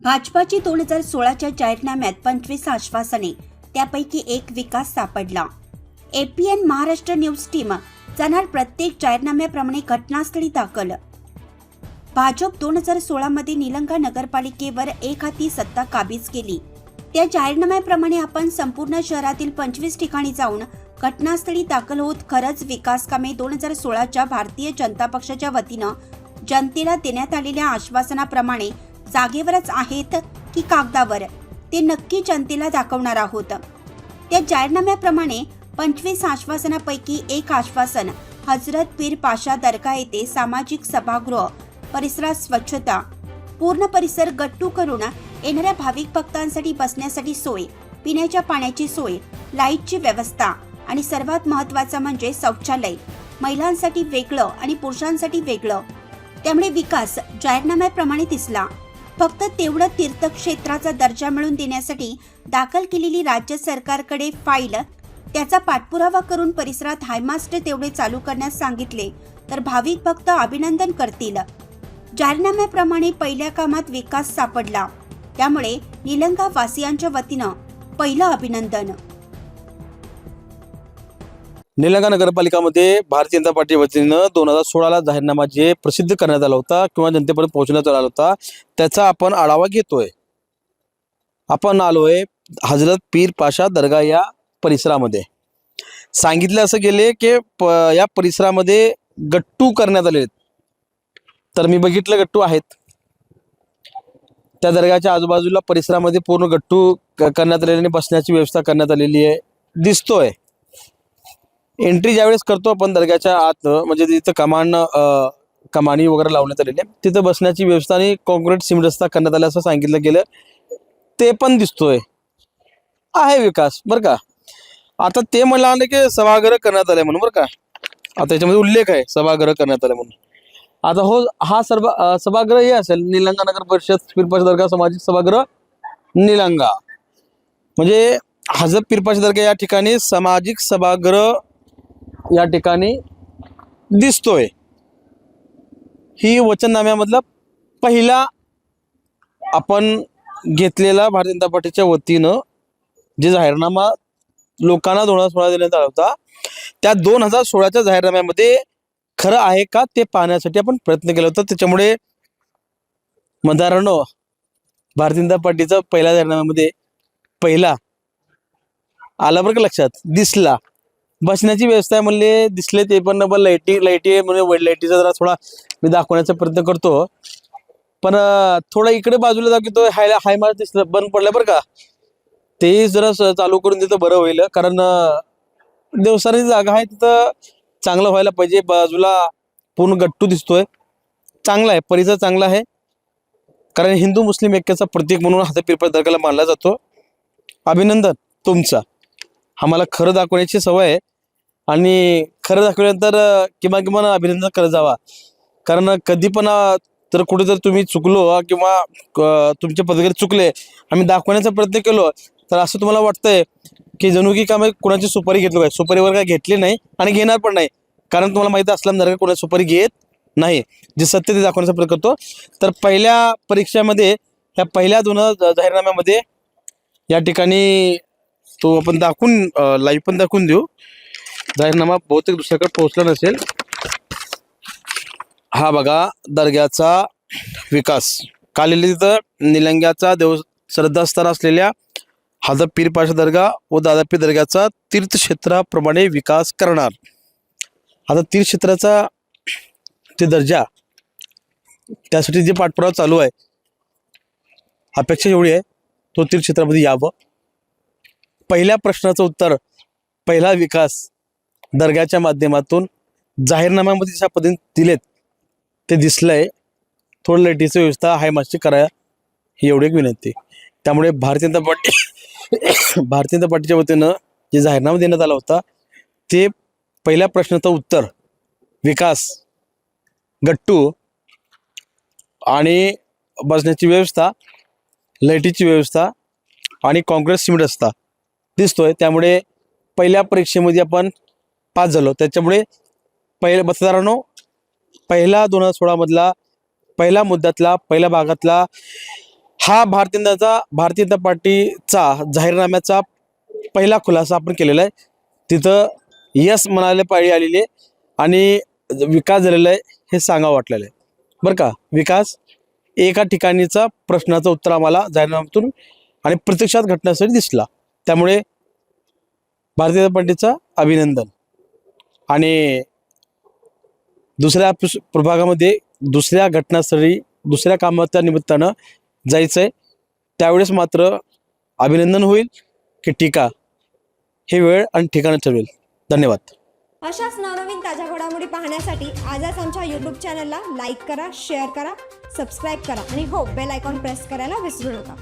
भाजपाची दोन हजार सोळाच्या जाहीरनाम्यात पंचवीस आश्वासने त्यापैकी एक विकास सापडला. एपीएन महाराष्ट्र न्यूज टीम जाणार प्रत्येक जाहीरनाम्याप्रमाणे घटनास्थळी दाखल. भाजप दोन हजार सोळामध्ये निलंगा नगरपालिकेवर एक हाती सत्ता काबीज केली. त्या जाहीरनाम्याप्रमाणे आपण संपूर्ण शहरातील पंचवीस ठिकाणी जाऊन घटनास्थळी दाखल होत खरंच विकास कामे दोन हजार सोळाच्या भारतीय जनता पक्षाच्या वतीनं जनतेला देण्यात आलेल्या आश्वासनाप्रमाणे जागेवरच आहेत की कागदावर. ते नक्की जनतेला दाखवणार आहोत. त्या जाहीरनाम्याप्रमाणे पंचवीस आश्वासनापैकी एक आश्वासन हजरत पीर पाशा दर्गा येथे सामाजिक सभागृह परिसरात स्वच्छता पूर्ण परिसर गट्टू करून येणाऱ्या भाविक भक्तांसाठी बसण्यासाठी सोय पिण्याच्या पाण्याची सोय लाईटची व्यवस्था आणि सर्वात महत्त्वाचं म्हणजे शौचालय. महिलांसाठी वेगळं आणि पुरुषांसाठी वेगळं. त्यामुळे विकास जाहीरनाम्याप्रमाणे दिसला. फक्त तेवढं तीर्थक्षेत्राचा दर्जा मिळवून देण्यासाठी दाखल केलेली राज्य सरकारकडे फाईल. त्याचा पाठपुरावा करून परिसरात हायमास्टर तेवढे चालू करण्यास सांगितले तर भाविक भक्त अभिनंदन करतील. जाहीरनाम्याप्रमाणे पहिल्या कामात विकास सापडला. त्यामुळे निलंगा वासियांच्या वतीनं पहिलं अभिनंदन. निलंगा नगरपालिकामध्ये भारतीय जनता पार्टी वतीनं दोन हजार सोळाला जाहीरनामा जे प्रसिद्ध करण्यात आला होता किंवा जनतेपर्यंत पोहोचण्यात आला होता त्याचा आपण आढावा घेतोय. आपण आलोय हजरत पीर पाशा दर्गा या परिसरामध्ये. सांगितलं असं गेले की प या परिसरामध्ये गट्टू करण्यात आले तर मी बघितलं गट्टू आहेत. त्या दर्गाच्या आजूबाजूला परिसरामध्ये पूर्ण गट्टू करण्यात आलेले आणि बसण्याची व्यवस्था करण्यात आलेली आहे. दिसतोय. एंट्री ज्यावेळेस करतो आपण दर्ग्याच्या आत म्हणजे तिथं कमान कमानी वगैरे लावण्यात आलेली आहे तिथं बसण्याची व्यवस्था आणि कॉन्क्रीट सिमेंट रस्ता करण्यात आला असं सांगितलं गेलं. ते पण दिसतोय. आहे विकास बरं का? आता ते मला आलं की सभागृह करण्यात आलंय म्हणून बरं का? आता याच्यामध्ये उल्लेख आहे सभागृह करण्यात आलाय म्हणून. आता हो हा सर्व अ, सभागृह हे असेल निलंगा नगर परिषद पिरपाश दर्गा सामाजिक सभागृह निलंगा. म्हणजे हजर पिरपाश दर्गा या ठिकाणी सामाजिक सभागृह या ठिकाणी दिसतोय. ही वचननाम्यामधला पहिला आपण घेतलेला भारतीय जनता पार्टीच्या वतीनं जे जाहीरनामा लोकांना दोन हजार सोळा देण्यात आला होता त्या दोन हजार सोळाच्या जाहीरनाम्यामध्ये खरं आहे का ते पाहण्यासाठी आपण प्रयत्न केला होता. त्याच्यामुळे मतदारांनो भारतीय जनता पार्टीचा पहिल्या जाहीरनाम्यामध्ये पहिला आला बरं का लक्षात? दिसला. बसण्याची व्यवस्था आहे म्हणले दिसले ते पण पण लाईटी लाईटी आहे म्हणजे लाईटीचा जरा थोडा मी दाखवण्याचा प्रयत्न करतो. पण थोडा इकडे बाजूला जाऊ की तो हाय हाय मार्च दिसलं बंद पडलं बरं का. तेही जरा चालू करून देतं बरं होईल कारण देवसारी जागा आहे तिथं चांगलं व्हायला पाहिजे बाजूला पूर्ण गट्टू दिसतोय. चांगला आहे परिसर चांगला आहे. कारण हिंदू मुस्लिम ऐक्याचा प्रतीक म्हणून हात पिरपळ दर्गाला मानला जातो. अभिनंदन तुमचा. आम्हाला खरं दाखवण्याची सवय आहे. आणि खरं दाखवल्यानंतर किमान किमान अभिनंदन करत जावा. कारण कधी पण तर कुठे जर तुम्ही चुकलो किंवा तुमचे पदवीर चुकले आम्ही दाखवण्याचा प्रयत्न केलो तर असं तुम्हाला वाटतंय की जणू की कामे कुणाची सुपारी घेतलो काय सुपारीवर काय घेतली नाही आणि घेणार पण नाही. कारण तुम्हाला माहिती असल्याम जर कोणाची सुपारी घेत नाही जे सत्य ते दाखवण्याचा प्रयत्न करतो. तर पहिल्या परीक्षेमध्ये ह्या पहिल्या दोन जाहीरनाम्यामध्ये या ठिकाणी तो आपण दाखवून लाईव्ह पण दाखवून देऊ. जाहीरनामा बहुतेक दुसऱ्याकडे पोहोचला नसेल. हा बघा दर्ग्याचा विकास. कालेली तिथं निलंग्याचा देव श्रद्धास्थान असलेल्या हजब पीर पाशा दर्गा व दादापीर दर्ग्याचा तीर्थक्षेत्राप्रमाणे विकास करणार. आता तीर्थक्षेत्राचा ते दर्जा त्यासाठी जे पाठपुरावा चालू आहे अपेक्षा एवढी आहे तो तीर्थक्षेत्रामध्ये यावं. पहिल्या प्रश्नाचं उत्तर पहिला विकास दर्ग्याच्या माध्यमातून जाहीरनाम्यामध्ये ज्या पद्धतीने दिलेत ते दिसलंय. थोडं लाईटीची व्यवस्था हाय मास्टची करा ही एवढी एक विनंती. त्यामुळे भारतीय जनता पार्टी भारतीय जनता पार्टीच्या वतीनं जे जाहीरनामा देण्यात आला होता ते पहिल्या प्रश्नाचं उत्तर विकास गट्टू आणि बसण्याची व्यवस्था लाईटीची व्यवस्था आणि काँग्रेस सिमेंट असता दिसतोय. त्यामुळे पहिल्या परीक्षेमध्ये आपण पास झालो. त्याच्यामुळे पहिल्या मतदारांनो पहिला दोन हजार सोळामधला पहिला मुद्द्यातला पहिल्या भागातला हा भारतीय जनताचा भारतीय जनता पार्टीचा जाहीरनाम्याचा पहिला खुलासा आपण केलेला आहे. तिथं यस म्हणायला पाळी आलेली आहे आणि विकास झालेला आहे हे सांगावं वाटलेलं आहे. बरं का? विकास एका ठिकाणीचा प्रश्नाचं उत्तर आम्हाला जाहीरनाम्यातून आणि प्रत्यक्षात घटनास्थळी दिसला. त्यामुळे भारतीय जनता पार्टीचं अभिनंदन. आणि दुसऱ्या प्रभागामध्ये दुसऱ्या घटनास्थळी दुसऱ्या कामाच्या निमित्तानं जायचं आहे त्यावेळेस मात्र अभिनंदन होईल की टीका हे वेळ आणि ठिकाण ठरवेल. धन्यवाद. अशाच नवनवीन ताज्या घडामोडी पाहण्यासाठी आजच आमच्या यूट्यूब चॅनलला लाईक करा शेअर करा सबस्क्राईब करा आणि हो बेल आयकॉन प्रेस करायला विसरू नका.